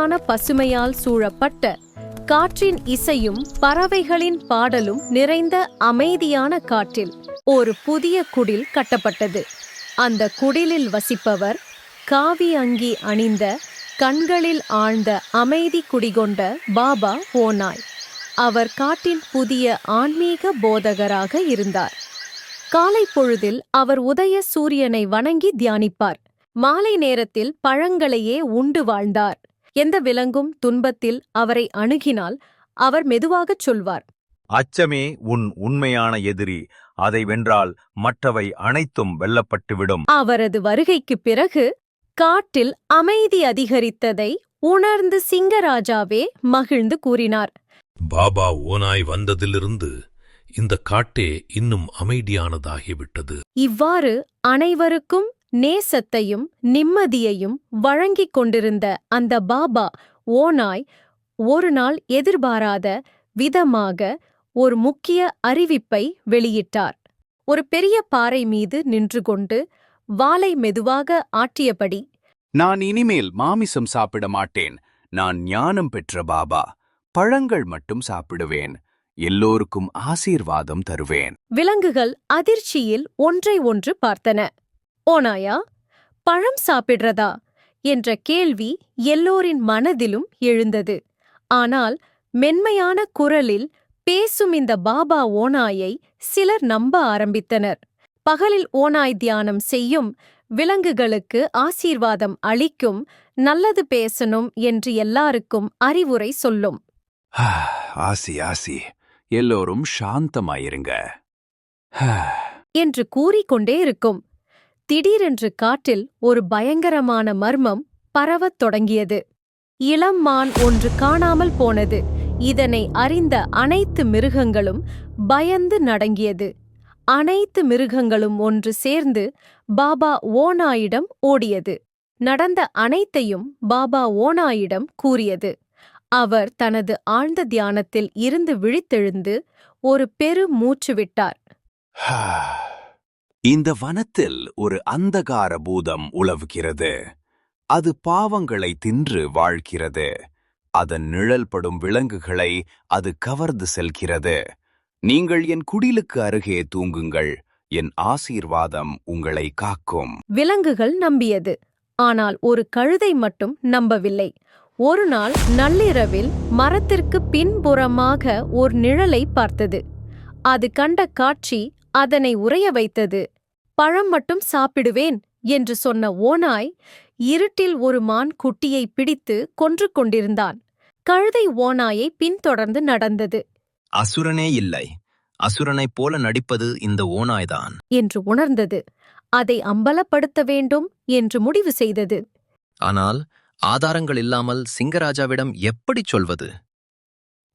அமைதியான பசுமையால் சூழப்பட்ட காற்றின் இசையும் பறவைகளின் பாடலும் நிறைந்த அமைதியான காற்றில் ஒரு புதிய குடில் கட்டப்பட்டது. அந்த குடிலில் வசிப்பவர் காவி அங்கி அணிந்த கண்களில் ஆழ்ந்த அமைதி குடிகொண்ட பாபா ஓனாய் அவர் காட்டின் புதிய ஆன்மீக போதகராக இருந்தார். காலை பொழுதில் அவர் உதய சூரியனை வணங்கி தியானிப்பார். மாலை நேரத்தில் பழங்களையே உண்டு வாழ்ந்தார். எந்த விலங்கும் துன்பத்தில் அவரை அணுகினால் அவர் மெதுவாகச் சொல்வார். அச்சமே உன் உண்மையான எதிரி அதை வென்றால் மற்றவை அனைத்தும் வெல்லப்பட்டுவிடும். அவரது வருகைக்குப் பிறகு காட்டில் அமைதி அதிகரித்ததை உணர்ந்து சிங்கராஜாவே மகிழ்ந்து கூறினார். பாபா ஓனாய் வந்ததிலிருந்து இந்த காட்டே இன்னும் அமைதியானதாகிவிட்டது. இவ்வாறு அனைவருக்கும் நேசத்தையும் நிம்மதியையும் வழங்கிக் கொண்டிருந்த அந்த பாபா ஓனாய் ஒரு நாள் எதிர்பாராத விதமாக ஒரு முக்கிய அறிவிப்பை வெளியிட்டார். ஒரு பெரிய பாறை மீது நின்று கொண்டு வாளை மெதுவாக ஆட்டியபடி நான் இனிமேல் மாமிசம் சாப்பிட மாட்டேன். நான் ஞானம் பெற்ற பாபா. பழங்கள் மட்டும் சாப்பிடுவேன். எல்லோருக்கும் ஆசீர்வாதம் தருவேன். விலங்குகள் அதிர்ச்சியில் ஒன்றை ஒன்று பார்த்தன. ஓனாயா பழம் சாப்பிடுறதா? என்ற கேள்வி எல்லோரின் மனதிலும் எழுந்தது. ஆனால் மென்மையான குரலில் பேசும் இந்த பாபா ஓனாயை சிலர் நம்ப ஆரம்பித்தனர். பகலில் ஓனாய் தியானம் செய்யும் விலங்குகளுக்கு ஆசீர்வாதம் அளிக்கும் நல்லது பேசணும் என்று எல்லாருக்கும் அறிவுரை சொல்லும். ஆசி ஆசி. எல்லோரும் சாந்தமாயிருங்க. என்று கூறிக்கொண்டே இருக்கும். திடீரென்று காட்டில் ஒரு பயங்கரமான மர்மம் பரவத் தொடங்கியது. இளம் மான் ஒன்று காணாமல் போனது. இதனை அறிந்த அனைத்து மிருகங்களும் பயந்து நடங்கியது. அனைத்து மிருகங்களும் ஒன்று சேர்ந்து பாபா ஓனாயிடம் ஓடியது. நடந்த அனைத்தையும் பாபா ஓனாயிடம் கூறியது. அவர் தனது ஆழ்ந்த தியானத்தில் இருந்து விழித்தெழுந்து ஒரு பெரு மூச்சு விட்டார். இந்த வனத்தில் ஒரு அந்தகார பூதம் உலவுகிறது. அது பாவங்களை தின்று வாழ்கிறது. அதன் நிழல்படும் விலங்குகளை அது கவர்ந்து செல்கிறது. நீங்கள் என் குடிலுக்கு அருகே தூங்குங்கள். என் ஆசீர்வாதம் உங்களை காக்கும். விலங்குகள் நம்பியது. ஆனால் ஒரு கழுதை மட்டும் நம்பவில்லை. ஒரு நாள் நள்ளிரவில் மரத்திற்கு பின்புறமாக ஒரு நிழலை பார்த்தது. அது கண்ட காட்சி அதனை உறைய வைத்தது. பழம் மட்டும் சாப்பிடுவேன் என்று சொன்ன ஓனாய் இருட்டில் ஒரு மான் குட்டியை பிடித்து கொன்று கொண்டிருந்தான். கழுதை ஓனாயை பின்தொடர்ந்து நடந்தது. அசுரனே இல்லை. அசுரனைப் போல நடிப்பது இந்த ஓநாய்தான் என்று உணர்ந்தது. அதை அம்பலப்படுத்த வேண்டும் என்று முடிவு செய்தது. ஆனால் ஆதாரங்கள் இல்லாமல் சிங்கராஜாவிடம் எப்படிச் சொல்வது?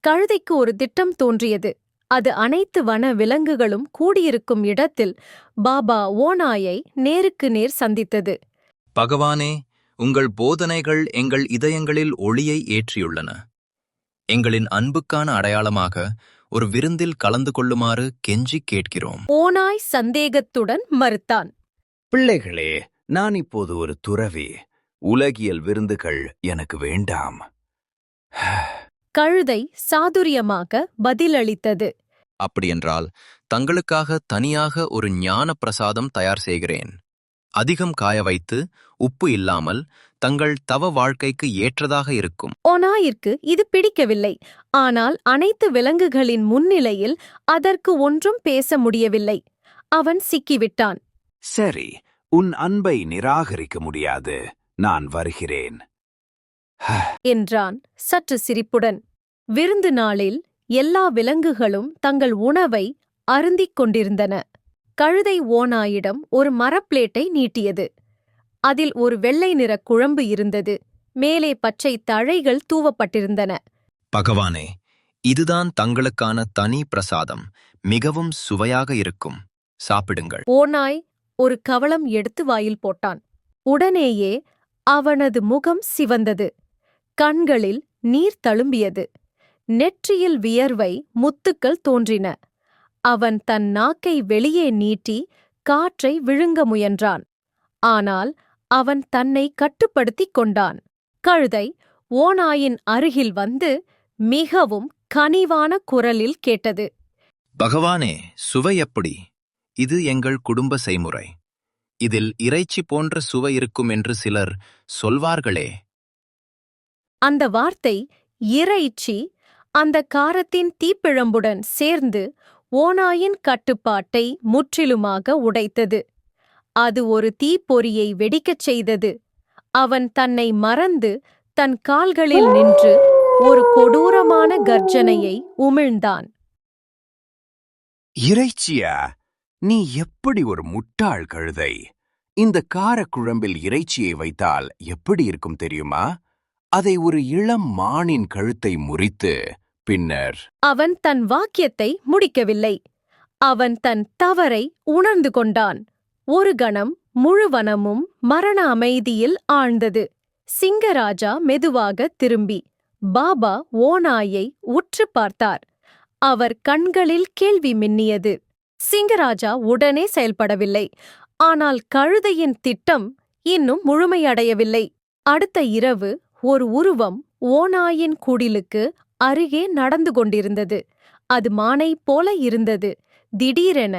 கழுதைக்கு ஒரு திட்டம் தோன்றியது. அது அனைத்து வன விலங்குகளும் கூடியிருக்கும் இடத்தில் பாபா ஓநாயை நேருக்கு நேர் சந்தித்தது. பகவானே உங்கள் போதனைகள் எங்கள் இதயங்களில் ஒளியை ஏற்றியுள்ளன. எங்களின் அன்புக்கான அடையாளமாக ஒரு விருந்தில் கலந்து கொள்ளுமாறு கெஞ்சிக் கேட்கிறோம். ஓநாய் சந்தேகத்துடன் மறுத்தான். பிள்ளைகளே நான் இப்போது ஒரு துறவி. உலகியல் விருந்துகள் எனக்கு வேண்டாம். கழுதை சாதுரியமாக பதிலளித்தது. அப்படியென்றால் தங்களுக்காக தனியாக ஒரு ஞான பிரசாதம் தயார் செய்கிறேன். அதிகம் காய வைத்து உப்பு இல்லாமல் தங்கள் தவ வாழ்க்கைக்கு ஏற்றதாக இருக்கும். ஓநாயிற்கு இது பிடிக்கவில்லை. ஆனால் அனைத்து விலங்குகளின் முன்னிலையில் அதற்கு ஒன்றும் பேச முடியவில்லை. அவன் சிக்கிவிட்டான். சரி உன் அன்பை நிராகரிக்க முடியாது. நான் வருகிறேன். என்றான் சற்று சிரிப்புடன். விருந்து நாளில் எல்லா விலங்குகளும் தங்கள் உணவை அருந்திக் கொண்டிருந்தன. கழுதை ஓநாயிடம் ஒரு மரப்பிளேட்டை நீட்டியது. அதில் ஒரு வெள்ளை நிற குழம்பு இருந்தது. மேலே பச்சை தழைகள் தூவப்பட்டிருந்தன. பகவானே இதுதான் தங்களுக்கான தனி பிரசாதம். மிகவும் சுவையாக இருக்கும். சாப்பிடுங்கள். ஓநாய் ஒரு கவளம் எடுத்து வாயில் போட்டான். உடனேயே அவனது முகம் சிவந்தது. கண்களில் நீர் தழும்பியது. நெற்றியில் வியர்வை முத்துக்கள் தோன்றின. அவன் தன் நாக்கை வெளியே நீட்டி காற்றை விழுங்க முயன்றான். ஆனால் அவன் தன்னை கட்டுப்படுத்திக் கொண்டான். கழுதை ஓநாயின் அருகில் வந்து மிகவும் கனிவான குரலில் கேட்டது. பகவானே சுவை எப்படி? இது எங்கள் குடும்ப செய்முறை. இதில் இறைச்சி போன்ற சுவை இருக்கும் என்று சிலர் சொல்வார்களே. அந்த வார்த்தை இறைச்சி அந்த காரத்தின் தீப்பிழம்புடன் சேர்ந்து ஓநாயின் கட்டுப்பாட்டை முற்றிலுமாக உடைத்தது. அது ஒரு தீப்பொறியை வெடிக்கச் செய்தது. அவன் தன்னை மறந்து தன் கால்களில் நின்று ஒரு கொடூரமான கர்ஜனையை உமிழ்ந்தான். இறைச்சியா? நீ எப்படி ஒரு முட்டாள் கழுதை? இந்த காரக்குழம்பில் இறைச்சியை வைத்தால் எப்படி இருக்கும் தெரியுமா? அதை ஒரு இளம் மானின் கழுத்தை முறித்து பின்னர் அவன் தன் வாக்கியத்தை முடிக்கவில்லை. அவன் தன் தவறை உணர்ந்து கொண்டான். ஒரு கணம் முழுவனமும் மரண அமைதியில் ஆழ்ந்தது. சிங்கராஜா மெதுவாக திரும்பி பாபா ஓநாயை உற்று பார்த்தார். அவர் கண்களில் கேள்வி மின்னியது. சிங்கராஜா உடனே செயல்படவில்லை. ஆனால் கழுதையின் திட்டம் இன்னும் முழுமையடையவில்லை. அடுத்த இரவு ஒரு உருவம் ஓநாயின் குடிலுக்கு அருகே நடந்து கொண்டிருந்தது. அது மானை போல இருந்தது. திடீரென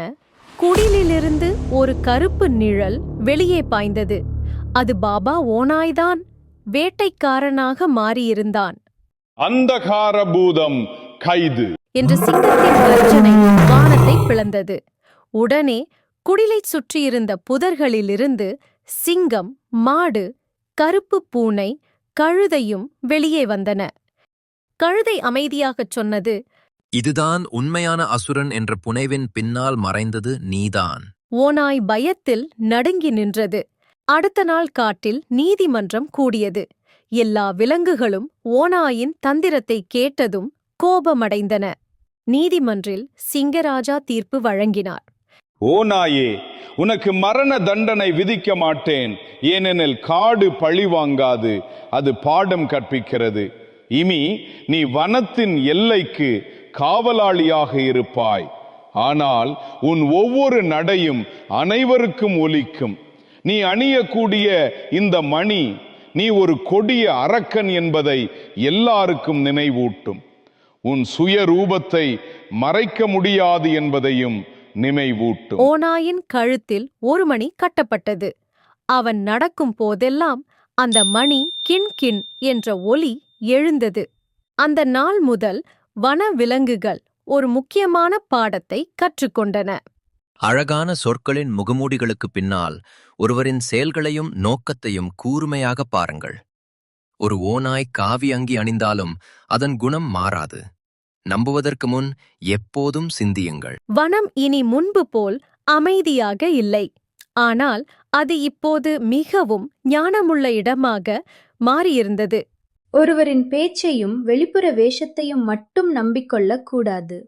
குடிலிலிருந்து ஒரு கருப்பு நிழல் வெளியே பாய்ந்தது. அது பாபா ஓநாய்தான் வேட்டைக்காரனாக மாறியிருந்தான். அந்தகார பூதம் கைது. என்று சிங்கத்தின் கர்ஜனை வானத்தை பிளந்தது. உடனே குடிலைச் சுற்றியிருந்த புதர்களிலிருந்து சிங்கம் மாடு கருப்பு பூனை கழுதையும் வெளியே வந்தன. கழுதை அமைதியாகச் சொன்னது இதுதான் உண்மையான அசுரன் என்ற புனைவின் பின்னால் மறைந்தது நீதான். ஓநாய் பயத்தில் நடுங்கி நின்றது. அடுத்த நாள் காட்டில் நீதிமன்றம் கூடியது. எல்லா விலங்குகளும் ஓநாயின் தந்திரத்தை கேட்டதும் கோபமடைந்தன. நீதிமன்றில் சிங்கராஜா தீர்ப்பு வழங்கினார். ஓ நாயே உனக்கு மரண தண்டனை விதிக்க மாட்டேன். ஏனெனில் காடு பழி வாங்காது அது பாடம் கற்பிக்கிறது. இனி நீ வனத்தின் எல்லைக்கு காவலாளியாக இருப்பாய். ஆனால் உன் ஒவ்வொரு நடையும் அனைவருக்கும் ஒலிக்கும். நீ அணியக்கூடிய இந்த மணி நீ ஒரு கொடிய அரக்கன் என்பதை எல்லாருக்கும் நினைவூட்டும். உன் சுய ரூபத்தை மறைக்க முடியாது என்பதையும் நினைவூட்டும். ஓநாயின் கழுத்தில் ஒரு மணி கட்டப்பட்டது. அவன் நடக்கும் போதெல்லாம் அந்த மணி கிண் கிண் என்ற ஒலி எழுந்தது. அந்த நாள் முதல் வன விலங்குகள் ஒரு முக்கியமான பாடத்தை கற்றுக்கொண்டன. அழகான சொற்களின் முகமூடிகளுக்கு பின்னால் ஒருவரின் செயல்களையும் நோக்கத்தையும் கூர்மையாக பாருங்கள். ஒரு ஓநாய் காவி அங்கி அணிந்தாலும் அதன் குணம் மாறாது. நம்புவதற்கு முன் எப்போதும் சிந்தியுங்கள். வனம் இனி முன்பு போல் அமைதியாக இல்லை. ஆனால் அது இப்போது மிகவும் ஞானமுள்ள இடமாக மாறியிருந்தது. ஒருவரின் பேச்சையும் வெளிப்புற வேஷத்தையும் மட்டும் நம்பிக்கொள்ளக் கூடாது.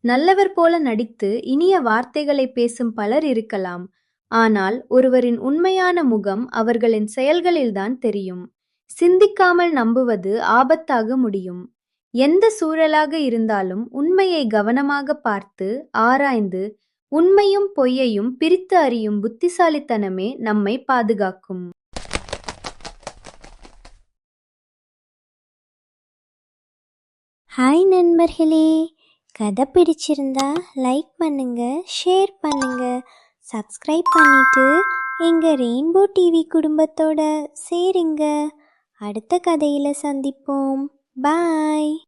நல்லவர் போல நடித்து இனிய வார்த்தைகளை பேசும் பலர் இருக்கலாம். ஆனால் ஒருவரின் உண்மையான முகம் அவர்களின் செயல்களில்தான் தெரியும். சிந்திக்காமல் நம்புவது ஆபத்தாக முடியும். எந்த சூழலாக இருந்தாலும் உண்மையை கவனமாக பார்த்து ஆராய்ந்து உண்மையும் பொய்யையும் பிரித்து அறியும் புத்திசாலித்தனமே நம்மை பாதுகாக்கும். ஹாய் நண்பர்களே. கதை பிடிச்சிருந்தா லைக் பண்ணுங்க ஷேர் பண்ணுங்க. சப்ஸ்கிரைப் பண்ணிட்டு எங்க ரெயின்போ டிவி குடும்பத்தோட சேருங்க. அடுத்த கதையில சந்திப்போம். Bye.